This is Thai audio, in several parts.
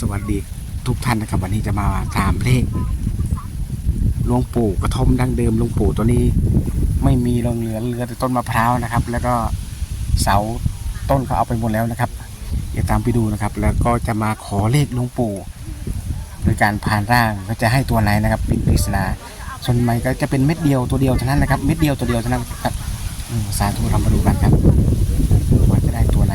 สวัสดีทุกท่านนะครับวันนี้จะมาตามเลขหลวงปู่กระท่อมดั้งเดิมหลวงปู่ตัวนี้ ไม่มีลงเหลือเหลือแต่ต้นมะพร้าวนะครับ แล้วก็เสาต้นเขาเอาไปหมดแล้วนะครับเดี๋ยวตามไปดูนะครับ แล้วก็จะมาขอเลขหลวงปู่โดยการผ่านร่างก็จะให้ตัวไหนนะครับ เป็นปริศนาส่วนใหม่ก็จะเป็นเม็ดเดียวตัวเดียวเท่านั้นนะครับเม็ดเดียวตัวเดียวเท่านั้นครับสาธุเรามาดูกันครับว่าจะได้ตัวไหน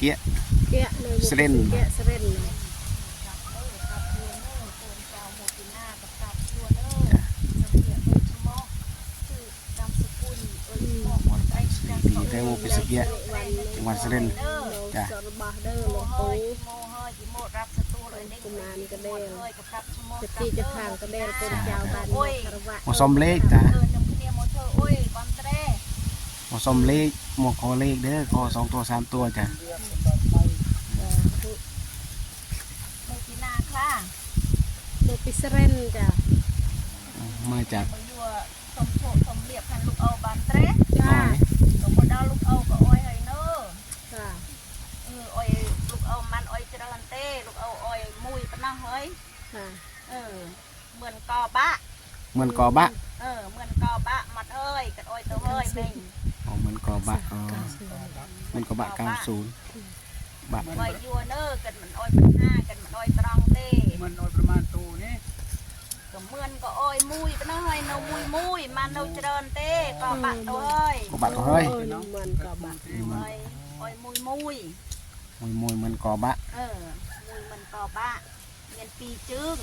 เกี้ย เกี้ยเลยเสร็น เกี้ยเสร็นเลยนี่ได้มูไปสเกี้ยจังหวัดสเรนจ้ะจอดบาเดอร์ลงปูกุมานกระดลจะตีจะทางกระเดลเป็นเจ้บานคารวะมาซอมเล็กจ้ะมาซอมเล็กมาคอเล็กเด้อคอสองตัวสามตัวจ้ะ ปิสเรนจ้ะมาจากยั่วสมโพสมเรียบพันลูกเอาบาเตะจ้ะสมบูรณ์ดาลูกเอาก็อ้อยให้เนอจ้ะเอออ้อยลูกเอามันอ้อยจรันเต้ลูกเอาอ้อยมุยปนังเฮ้ยจ้ะเออเหมือนกอบะเหมือนกอบะเออเหมือนกอบะมัดเอ้ยกัดอ้อยตัวเอ้ยเองอ๋เหมือนกอบะเหมือนกอบะเก้าศูนย์ បាទបើយួរនើកិនមិនអុយប្រណាកិនមិនអុយត្រង់ទេមិនអុយប្រមាណទូនេះក៏មិនក៏អុយមួយប៉ុណ្ណោះហើយនៅមួយមួយមិននៅច្រើនទេក៏បាក់ទៅហើយក៏បាក់ទៅហើយមិនក៏បាក់ទៅហើយអុយមួយមួយមួយមួយមិនក៏បាក់អឺមួយមិនក៏បាក់មានពីរជើង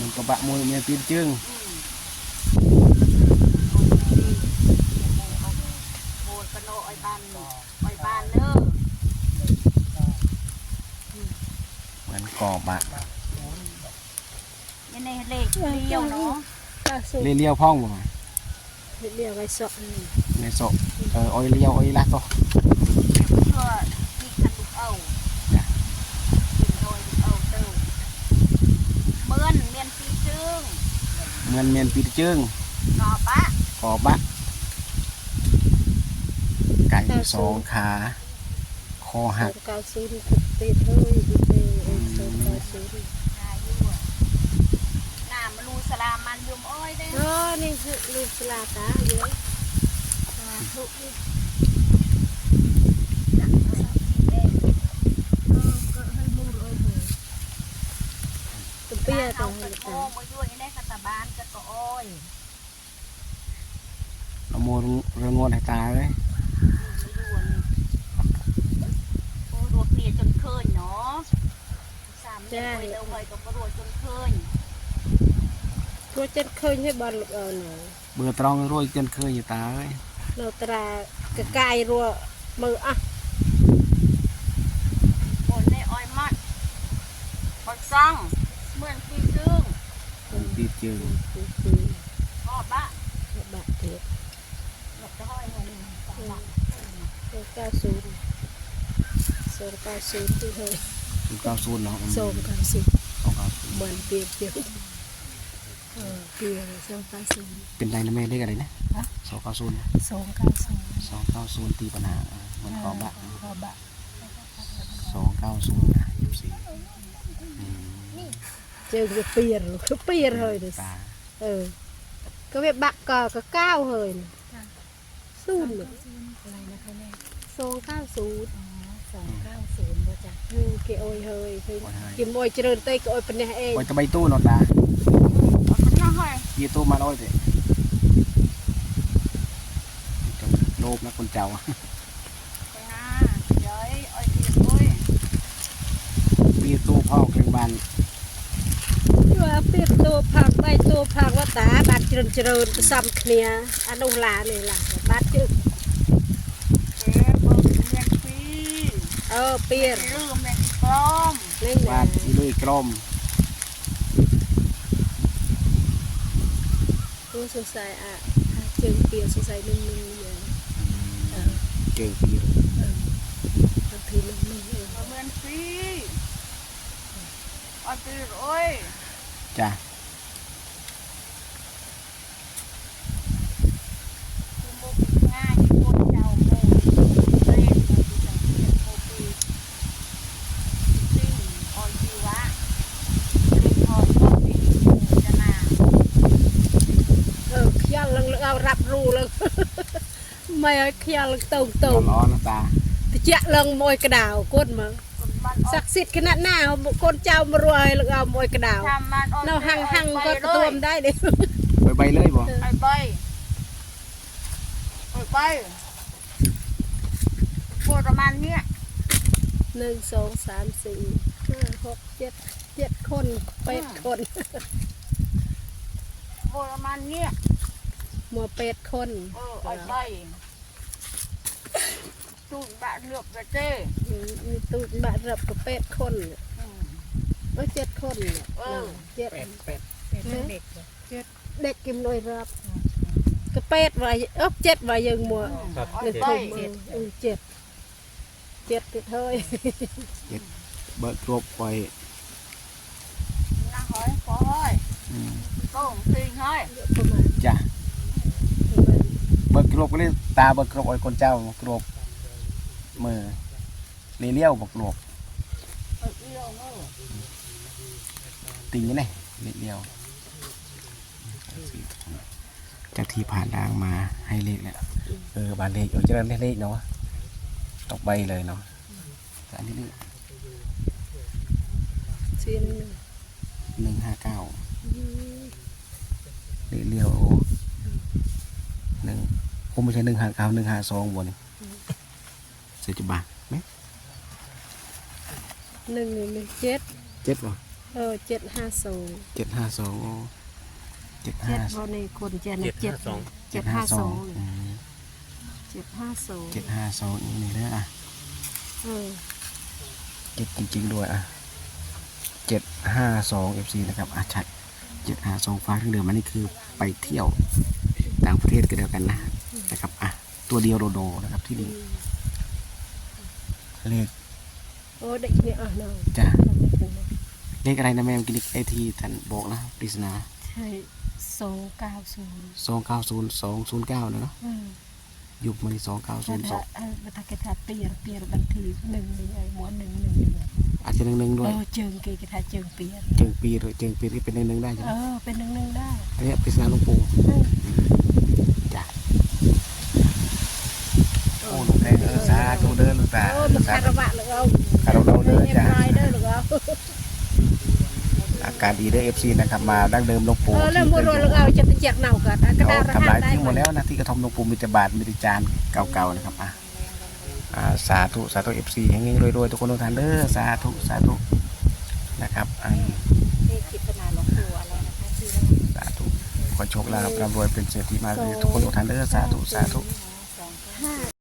មិនក៏បាក់មួយមានពីរជើងកណោឲ្យបានឲ្យបានលើ มันกอบอะยังในเลขเดียวเนาะล่าสุเลี้ยวพ่องบ่เรียกไว้สอนนี่ในโซเอออยเลี้ยวโอ้ยลาโซคันกเนยเลี้นเมียนปีจึงเมือนเมียนปีจึกอบะกอบะไก่สองขา คอหัก เก้าศูนย์ติดเลย ซื้อดินาอยู่อะน้ำมันรูสลามันยมอ้อยได้เออนี่คือลูกสลาตาเยอะสาธุดิจักรสักทีแดงเออก็ให้มูรอยเลยตุ้มเปียตรงนี้โอ้มาอยู่ในคาตาบ้านก็ก็อ้อยเราโมเรงงดให้ตายเลยโอ้รถเนี่ยจนเคยเนาะ តាមនេះមួយទៅហើយក៏រួចជន់ឃើញរួចចិត្តឃើញហើយបានលោកអូនបើត្រង់រួចចិត្តឃើញតាហើយនៅត្រាកកាយរួមើលអស់អូននេះអយម៉ាត់បាត់សងមើលពីជើងពីជើងអូបាក់បាក់ទៀតបាក់ទៅហើយហ្នឹងបាក់ទៅកៅស៊ូស៊ូកៅស៊ូទីហើយ คือเก้าศูนย์เนาะสองเก้างเก้าศูนย์เหมือนเปรียบเดียวเออเปรียบสองเก้าศูนย์เป็นไรนาแม่เลขอะไรนะสองเก้าศูนย์สองเก้าศูนย์สองเก้าศูนย์ตีปัญหาเหมือนขอบะขอบะสองเก้าศูนย์นะยี่สิบเจอก็เปลี่ยนก็เปลี่ยนเลยดิเออก็แบบบักก็ก็ก้าเลยศูนย์สองเก้าศูนย์ ហើយគេអុយហើយគេមកជ្រើទៅគេអុយប៉ុណ្ណេះអេអុយតែ3តូនអត់ដែរអត់ប៉ុណ្ណោះហើយវាតូនមកអុយទេលោកណាកូនចៅវាទូផងគេបានយកពីទូផាក់ដៃទូផាក់វតាបាត់ជ្រឿនជ្រឿនផ្សំគ្នាអានោះឡានេះឡាបាត់ជើង អឺពៀរឬមែនក្រមលេងបាទលុយក្រមគូសរសៃអាជើងពៀរសរសៃនឹងនឹងជើងពៀរអឺពីនឹងនឹងមើលពីអត់ពីអុយចា วยลังเอามวยกระดาวทำมันออกเราหังหังก็ตวมได้เด้ไปใบเลยบ่ไอ้ใบไอ้ใบปวดประมาณเนี้ยหนึ่งสองสามสี่ห้าหกเจ็ดเจ็ดคนแปดคนปวดประมาณเนี้ยหมอแปดคนเออไอ้ใบ ตูดบะเหลือบกระเจ้อืมมีตูดบาดรับกับแปดคนอืม เอ้ยเจ็ดคนน่ะเออ เจ็ด เป็นเด็กเด็กกินเลยรับก็แปดว่าเอ้อเจ็ดว่ายังมัวไอ้หนึ่งใบทุ่มเออเออเจ็ดเจ็ดติดเฮ้ยเบิกครบไปนั่งหอยขอหอยอืมโต้งตีหอยประมาณจ้ะประมาณเบิกครบก็เมือเลี้ยวๆบอกครบไอ้เอี้ยวเนอะติงยังไงเลี้ยว จากที่ผ่านทางมาให้เลขเนี่ยเออบานเลขเออจะเริ่มได้เลขเนาะตกใบเลยเนาะอันนี้เสียนหนึ่งห้าเก้าอืมเลี้ยวหนึ่งคงไม่ใช่หนึ่งห้าเก้าหนึ่งห้าสองบน เสียจะบาทไหมหนึ่งหนึ่งเจ็ดเจ็ดบ่เออเจ็ดห้าสองเจ็ดห้าสองโอ้เจ็ดเจ็ห้าดวันในคนเจ็ดนะเจ็ดเจ็ดห้าสองอืมเจ็ดห้าสองเจ็ดห้าสองอีกนี่เด้ออะเออเจ็ดจริงๆด้วยอะเจ็ดห้าสองเอฟซีนะครับอะชัดเจ็ดห้าสองฟ้าทั้งเดิมอันนี้คือไปเที่ยวต่างประเทศกันเดียวกันนะนะครับอะตัวเดียวโดโดนะครับที่นี่ เลขโอ้เด็กเนี่ยอะน้องจ้ะเลขอะไรนะแม่เมื่อกี้ไอทีท่านบอกนะปริศนาใช่สองเก้าศูนย์สองเก้าศูนย์สองศูนย์เก้าเนาะอืมยุบมาสองเก้าศูถ้านย์สถ้าองเออถ้าเกิดถ้าเปลี่ยนเปลี่ยนบันทีหนึ่งนี่ไอ้หมวดหนึ่งหนึ่งนี่ไงอาจจะหนึ่งหนึ่งด้เอวยอเจิงเกยกถ้าเจิงเปลี่ยนเจิงปีหรือเจิงปีที่เป็นหนึ่งหนึ่งได้ใช่ไหเอมอเป็นหนึ่งหนึ่งได้อันนี้ปริศนาหลวงปู่ อืม จ้ะโอ้ลูกแดงเออสา ธุเด้อลูกตาโอ้มันสาคาธุระบะหรือเอาคารวะเด้อเอ็มจ้ะไรเด้อหรือเอาอาการดีเด้อเอฟซีนะครับมาดั้งเดิมหลวงปู่เออแล้วที่มัวรวยหรือเอาจะไปแจกเน่ากันอะกระเขาดาษระทำหัลายนได้ทิ้งหมดไหมแล้วนะที่กระทอมหลวงปู่มีแต่บาทมีแต่จานเก่าๆนะครับอะอ่าสาธุสาธุเอฟซีให้เงี้รวยๆทุกคนทุกท่านเด้อสาธุสาธุนะครับอันนี่กิจนาหลวงปู่อะไรนะคะที่ว่าสาธุขอโชคลาภร่ำรวยเป็นเศรษฐีมาเลยทุกคนทุกท่านเด้อสาธุสาธุสองห้า